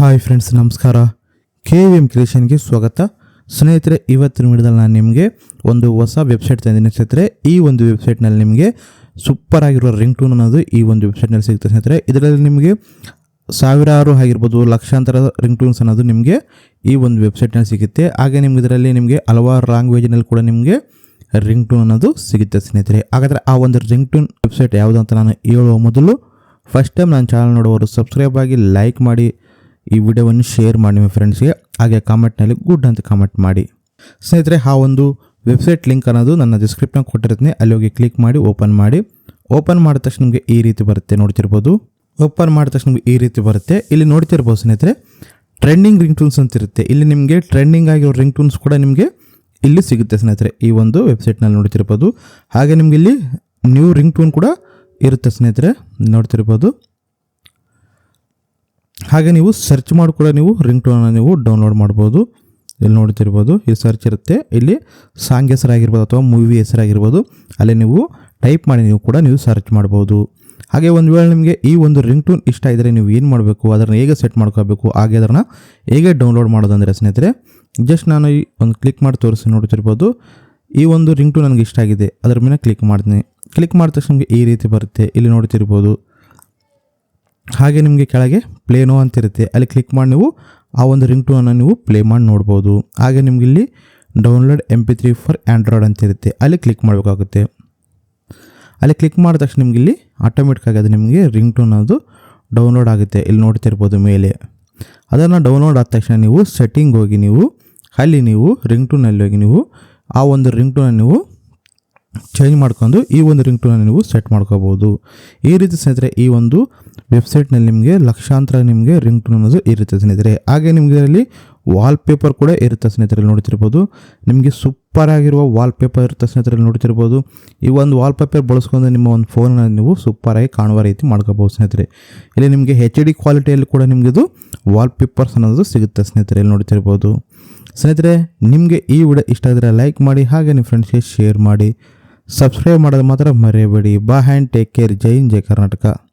Hi friends ನಮಸ್ಕಾರ. K V M ಕ್ರಿಯೇಷನ್ಗೆ ಸ್ವಾಗತ. ಸ್ನೇಹಿತರೆ, ಇವತ್ತಿನ ವಿಡಿಯೋದಲ್ಲಿ ನಾನು ನಿಮಗೆ ಒಂದು ಹೊಸ ವೆಬ್ಸೈಟ್ ತಂದಿದ್ದೀನಿ. ಸ್ನೇಹಿತರೆ, ಈ ಒಂದು ವೆಬ್ಸೈಟ್ನಲ್ಲಿ ನಿಮಗೆ ಸೂಪರ್ ಆಗಿರೋ ರಿಂಗ್ ಟೂನ್ ಅನ್ನೋದು ಈ ಒಂದು ವೆಬ್ಸೈಟ್ನಲ್ಲಿ ಸಿಗುತ್ತೆ. ಸ್ನೇಹಿತರೆ, ಇದರಲ್ಲಿ ನಿಮಗೆ ಸಾವಿರಾರು ಆಗಿರ್ಬೋದು ಲಕ್ಷಾಂತರ ರಿಂಗ್ ಟೂನ್ಸ್ ಅನ್ನೋದು ನಿಮಗೆ ಈ ಒಂದು ವೆಬ್ಸೈಟ್ನಲ್ಲಿ ಸಿಗುತ್ತೆ. ಹಾಗೆ ನಿಮ್ಗೆ ಇದರಲ್ಲಿ ನಿಮಗೆ ಹಲವಾರು ಲ್ಯಾಂಗ್ವೇಜ್ನಲ್ಲಿ ಕೂಡ ನಿಮಗೆ ರಿಂಗ್ ಟೂನ್ ಅನ್ನೋದು ಸಿಗುತ್ತೆ ಸ್ನೇಹಿತರೆ. ಹಾಗಾದರೆ ಆ ಒಂದು ರಿಂಗ್ ಟೂನ್ ವೆಬ್ಸೈಟ್ ಯಾವುದು ಅಂತ ನಾನು ಹೇಳುವ ಮೊದಲು ಫಸ್ಟ್ ಟೈಮ್ ನಾನು ಚಾನಲ್ ನೋಡುವವರು ಸಬ್ಸ್ಕ್ರೈಬ್ ಆಗಿ ಲೈಕ್ ಮಾಡಿ ಈ ವಿಡಿಯೋವನ್ನು ಶೇರ್ ಮಾಡಿ ನಿಮ್ಮ ಫ್ರೆಂಡ್ಸ್ಗೆ ಹಾಗೆ ಕಾಮೆಂಟ್ನಲ್ಲಿ ಗುಡ್ ಅಂತ ಕಾಮೆಂಟ್ ಮಾಡಿ. ಸ್ನೇಹಿತರೆ, ಆ ಒಂದು ವೆಬ್ಸೈಟ್ ಲಿಂಕ್ ಅನ್ನೋದು ನನ್ನ ಡಿಸ್ಕ್ರಿಪ್ಷನ್ ಕೊಟ್ಟಿರ್ತೀನಿ ಅಲ್ಲಿ ಹೋಗಿ ಕ್ಲಿಕ್ ಮಾಡಿ ಓಪನ್ ಮಾಡಿ. ಓಪನ್ ಮಾಡಿದ ತಕ್ಷಣ ನಿಮಗೆ ಈ ರೀತಿ ಬರುತ್ತೆ, ನೋಡ್ತಿರ್ಬೋದು. ಓಪನ್ ಮಾಡಿದ ತಕ್ಷಣ ನಿಮಗೆ ಈ ರೀತಿ ಬರುತ್ತೆ. ಇಲ್ಲಿ ನೋಡ್ತಿರ್ಬೋದು ಸ್ನೇಹಿತರೆ ಟ್ರೆಂಡಿಂಗ್ ರಿಂಗ್ ಟೂನ್ಸ್ ಅಂತ ಇರುತ್ತೆ. ಇಲ್ಲಿ ನಿಮಗೆ ಟ್ರೆಂಡಿಂಗ್ ಆಗಿರೋ ರಿಂಗ್ ಟೂನ್ಸ್ ಕೂಡ ನಿಮಗೆ ಇಲ್ಲಿ ಸಿಗುತ್ತೆ ಸ್ನೇಹಿತರೆ, ಈ ಒಂದು ವೆಬ್ಸೈಟ್ನಲ್ಲಿ ನೋಡ್ತಿರ್ಬೋದು. ಹಾಗೆ ನಿಮಗೆ ಇಲ್ಲಿ ನ್ಯೂ ರಿಂಗ್ ಟೂನ್ ಕೂಡ ಇರುತ್ತೆ ಸ್ನೇಹಿತರೆ, ನೋಡ್ತಿರ್ಬೋದು. ಹಾಗೆ ನೀವು ಸರ್ಚ್ ಮಾಡಿ ಕೂಡ ನೀವು ರಿಂಗ್ ಟೋನನ್ನು ನೀವು ಡೌನ್ಲೋಡ್ ಮಾಡ್ಬೋದು. ಇಲ್ಲಿ ನೋಡ್ತಿರ್ಬೋದು, ಈ ಸರ್ಚ್ ಇರುತ್ತೆ. ಇಲ್ಲಿ ಸಾಂಗ್ ಹೆಸರಾಗಿರ್ಬೋದು ಅಥವಾ ಮೂವಿ ಹೆಸರಾಗಿರ್ಬೋದು, ಅಲ್ಲಿ ನೀವು ಟೈಪ್ ಮಾಡಿ ನೀವು ಕೂಡ ನೀವು ಸರ್ಚ್ ಮಾಡ್ಬೋದು. ಹಾಗೆ ಒಂದು ವೇಳೆ ನಿಮಗೆ ಈ ಒಂದು ರಿಂಗ್ ಟೂನ್ ಇಷ್ಟ ಇದ್ದರೆ ನೀವು ಏನು ಮಾಡಬೇಕು, ಅದನ್ನು ಹೇಗೆ ಸೆಟ್ ಮಾಡ್ಕೋಬೇಕು, ಹಾಗೆ ಅದನ್ನು ಹೇಗೆ ಡೌನ್ಲೋಡ್ ಮಾಡೋದಂದರೆ ಸ್ನೇಹಿತರೆ ಜಸ್ಟ್ ನಾನು ಈ ಒಂದು ಕ್ಲಿಕ್ ಮಾಡಿ ತೋರಿಸಿ ನೋಡ್ತಿರ್ಬೋದು. ಈ ಒಂದು ರಿಂಗ್ ಟೂನ್ ನನಗೆ ಇಷ್ಟ ಆಗಿದೆ, ಅದರ ಮೇಲೆ ಕ್ಲಿಕ್ ಮಾಡ್ತೀನಿ. ಕ್ಲಿಕ್ ಮಾಡಿದ ತಕ್ಷಣ ಈ ರೀತಿ ಬರುತ್ತೆ. ಇಲ್ಲಿ ನೋಡ್ತಿರ್ಬೋದು. ಹಾಗೆ ನಿಮಗೆ ಕೆಳಗೆ ಪ್ಲೇನೋ ಅಂತ ಇರುತ್ತೆ ಅಲ್ಲಿ ಕ್ಲಿಕ್ ಮಾಡಿ ನೀವು ಆ ಒಂದು ರಿಂಗ್ ಟೂನನ್ನು ನೀವು ಪ್ಲೇ ಮಾಡಿ ನೋಡ್ಬೋದು. ಹಾಗೆ ನಿಮ್ಗೆ ಇಲ್ಲಿ download M P three for android ಅಂತ ಇರುತ್ತೆ ಅಲ್ಲಿ ಕ್ಲಿಕ್ ಮಾಡಬೇಕಾಗುತ್ತೆ. ಅಲ್ಲಿ ಕ್ಲಿಕ್ ಮಾಡಿದ ತಕ್ಷಣ ನಿಮ್ಗೆ ಇಲ್ಲಿ ಆಟೋಮೆಟಿಕ್ಕಾಗಿ ಅದು ನಿಮಗೆ ರಿಂಗ್ ಟೂನ್ ಅದು ಡೌನ್ಲೋಡ್ ಆಗುತ್ತೆ. ಇಲ್ಲಿ ನೋಡ್ತಿರ್ಬೋದು ಮೇಲೆ. ಅದನ್ನು ಡೌನ್ಲೋಡ್ ಆದ ತಕ್ಷಣ ನೀವು ಸೆಟ್ಟಿಂಗ್ ಹೋಗಿ ನೀವು, ಅಲ್ಲಿ ನೀವು ರಿಂಗ್ ಟೂನಲ್ಲಿ ಹೋಗಿ ನೀವು ಆ ಒಂದು ರಿಂಗ್ ಟೂನ ನೀವು ಚೇಂಜ್ ಮಾಡ್ಕೊಂಡು ಈ ಒಂದು ರಿಂಗ್ ಟೂನ ನೀವು ಸೆಟ್ ಮಾಡ್ಕೋಬೋದು ಈ ರೀತಿ ಸ್ನೇಹಿತರೆ, ಈ ಒಂದು ವೆಬ್ಸೈಟ್ನಲ್ಲಿ ನಿಮಗೆ ಲಕ್ಷಾಂತರ ನಿಮಗೆ ರಿಂಗ್ ಟೂನ್ ಅನ್ನೋದು ಇರುತ್ತೆ ಸ್ನೇಹಿತರೆ. ಹಾಗೆ ನಿಮಗೆ ಇದರಲ್ಲಿ ವಾಲ್ ಪೇಪರ್ ಕೂಡ ಇರುತ್ತೆ ಸ್ನೇಹಿತರೆ ನೋಡ್ತಿರ್ಬೋದು. ನಿಮಗೆ ಸೂಪರ್ ಆಗಿರುವ ವಾಲ್ ಪೇಪರ್ ಇರುತ್ತೆ ಸ್ನೇಹಿತರೆ ನೋಡ್ತಿರ್ಬೋದು. ಈ ಒಂದು ವಾಲ್ ಪೇಪರ್ ಬಳಸ್ಕೊಂಡು ನಿಮ್ಮ ಒಂದು ಫೋನನ್ನು ನೀವು ಸೂಪರಾಗಿ ಕಾಣುವ ರೀತಿ ಮಾಡ್ಕೋಬೋದು ಸ್ನೇಹಿತರೆ. ಇಲ್ಲಿ ನಿಮಗೆ ಹೆಚ್ ಡಿ ಕ್ವಾಲಿಟಿಯಲ್ಲಿ ಕೂಡ ನಿಮಗೆ ಇದು ವಾಲ್ ಪೇಪರ್ಸ್ ಅನ್ನೋದು ಸಿಗುತ್ತೆ ಸ್ನೇಹಿತರೆ, ಇಲ್ಲಿ ನೋಡ್ತಿರ್ಬೋದು. ಸ್ನೇಹಿತರೆ, ನಿಮಗೆ ಈ ವಿಡಿಯೋ ಇಷ್ಟ ಆದರೆ ಲೈಕ್ ಮಾಡಿ, ಹಾಗೆ ನಿಮ್ಮ ಫ್ರೆಂಡ್ಸ್ಗೆ ಶೇರ್ ಮಾಡಿ. ಸಬ್ಸ್ಕ್ರೈಬ್ ಮಾಡೋದು ಮಾತ್ರ ಮರೆಯಬೇಡಿ ಬಾ ಹ್ಯಾಂಡ್ ಟೇಕ್ ಕೇರ್ ಜೈ ಹಿಂದ್ ಜೈ ಕರ್ನಾಟಕ.